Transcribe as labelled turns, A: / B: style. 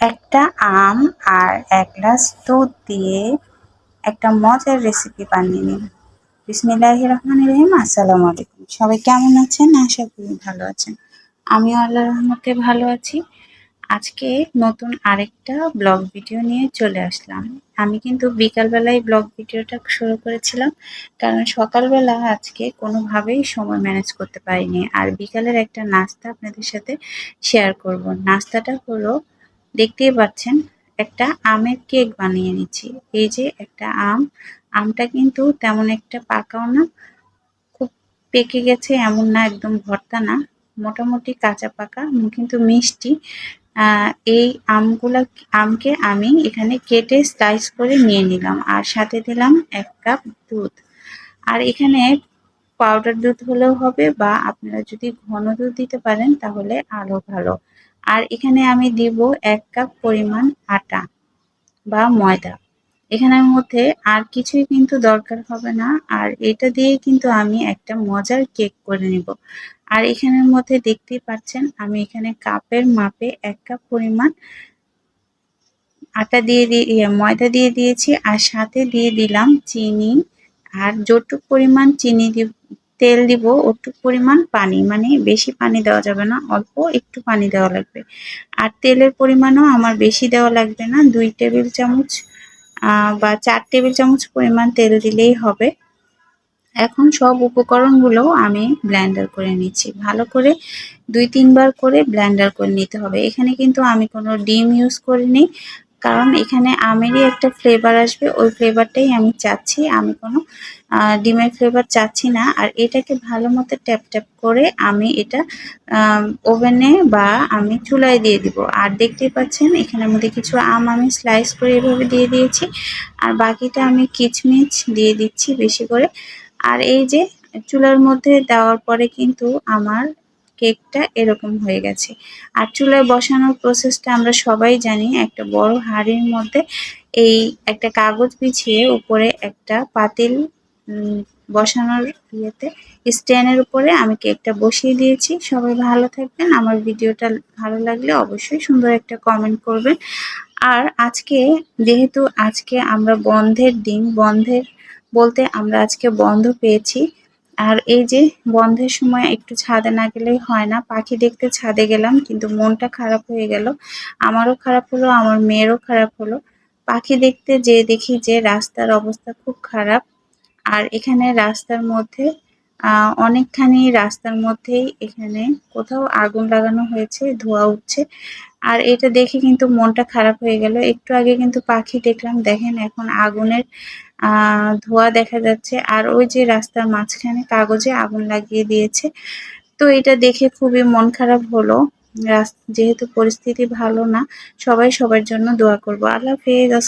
A: একটা আম আর এক গ্লাস দুধ দিয়ে একটা মজার রেসিপি বানিয়ে নিন। বিসমিল্লাহ রহমান রহিম, আসসালামু আলাইকুম। সবাই কেমন আছেন? আশা করি ভালো আছেন। আমি আল্লাহ রহমতে ভালো আছি। আজকে নতুন আরেকটা ব্লগ ভিডিও নিয়ে চলে আসলাম। আমি কিন্তু বিকালবেলায় ব্লগ ভিডিওটা শুরু করেছিলাম, কারণ সকালবেলা আজকে কোনোভাবেই সময় ম্যানেজ করতে পারিনি। আর বিকালের একটা নাস্তা আপনাদের সাথে শেয়ার করব। নাস্তাটা হলো দেখতেই পাচ্ছেন, একটা আমের কেক বানিয়ে নিচ্ছি। এই যে একটা আম, আমটা কিন্তু তেমন একটা পাকাও না, খুব পেকে গেছে এমন না, একদম ভর্তা না, মোটামুটি কাঁচা পাকা, কিন্তু মিষ্টি। এই আমগুলা, আমকে আমি এখানে কেটে স্লাইস করে নিয়ে নিলাম আর সাথে দিলাম এক কাপ দুধ। আর এখানে পাউডার দুধ হলেও হবে বা আপনারা যদি ঘন দুধ দিতে পারেন তাহলে আরও ভালো। আর এখানে আমি দিব এক কাপ পরিমাণ আটা বা ময়দা। এখানের মধ্যে আর কিছুই কিন্তু দরকার হবে না। আর এটা দিয়ে কিন্তু আমি একটা মজার কেক করে নিব। আর এখানের মধ্যে দেখতেই পাচ্ছেন, আমি এখানে কাপের মাপে এক কাপ পরিমাণ আটা দিয়ে দিয়ে ময়দা দিয়ে দিয়েছি। আর সাথে দিয়ে দিলাম চিনি। আর যতটুক পরিমাণ চিনি তেল দিব ওটুক পরিমাণ পানি মানে বেশি পানি দেওয়া যাবে না, অল্প একটু পানি দেওয়া লাগবে। আর তেলের পরিমাণও আমার বেশি দেওয়া লাগবে না, দুই টেবিল চামচ বা চার টেবিল চামচ পরিমাণ তেল দিলেই হবে। এখন সব উপকরণগুলো আমি ব্লেন্ডার করে নিচ্ছি। ভালো করে দুই তিনবার করে ব্লেন্ডার করে নিতে হবে। এখানে কিন্তু আমি কোনো ডিম ইউজ করিনি। কারণ এখানে আমেরই একটা ফ্লেভার আসবে, ওই ফ্লেভারটাই আমি চাচ্ছি। আমি কোনো ডিমের ফ্লেভার চাচ্ছি না। আর এটাকে ভালো মতো ট্যাপ ট্যাপ করে আমি এটা ওভেনে বা আমি চুলায় দিয়ে দিব। আর দেখতেই পাচ্ছেন, এখানের মধ্যে কিছু আম আমি স্লাইস করে এভাবে দিয়ে দিয়েছি। আর বাকিটা আমি কিচমিচ দিয়ে দিচ্ছি বেশি করে। আর এই যে চুলার মধ্যে দেওয়ার পরে কিন্তু আমার কেকটা এরকম হয়ে গেছে। আর চুলায় বসানোর প্রসেসটা আমরা সবাই জানি, একটা বড় হাড়ির মধ্যে এই একটা কাগজ বিছিয়ে উপরে একটা পাতিল বসানোর ইয়েতে স্ট্যান্ডের উপরে আমি কেকটা বসিয়ে দিয়েছি। সবাই ভালো থাকবেন। আমার ভিডিওটা ভালো লাগলে অবশ্যই সুন্দর একটা কমেন্ট করবেন। আর আজকে যেহেতু আজকে আমরা বন্ধের দিন, বন্ধের বলতে আমরা আজকে বন্ধ পেয়েছি আর এই যে বন্ধের সময় একটু ছাদে না গেলেই হয় না। পাখি দেখতে ছাদে গেলাম, কিন্তু মনটা খারাপ হয়ে গেল। আমারও খারাপ হলো, আমার মেয়েরও খারাপ হলো। পাখি দেখতে যে দেখি যে রাস্তার অবস্থা খুব খারাপ। আর এখানে রাস্তার মধ্যে অনেকখানি রাস্তার মধ্যেই এখানে কোথাও আগুন লাগানো হয়েছে, ধোয়া উঠছে। আর এটা দেখে কিন্তু মনটা খারাপ হয়ে গেল। একটু আগে কিন্তু পাখি দেখলাম, দেখেন এখন আগুনের ধোয়া দেখা যাচ্ছে। আর ওই যে রাস্তার মাঝখানে কাগজে আগুন লাগিয়ে দিয়েছে। তো এটা দেখে খুবই মন খারাপ হলো। যেহেতু পরিস্থিতি ভালো না, সবাই সবার জন্য দোয়া করব। আল্লাহ হাফেজ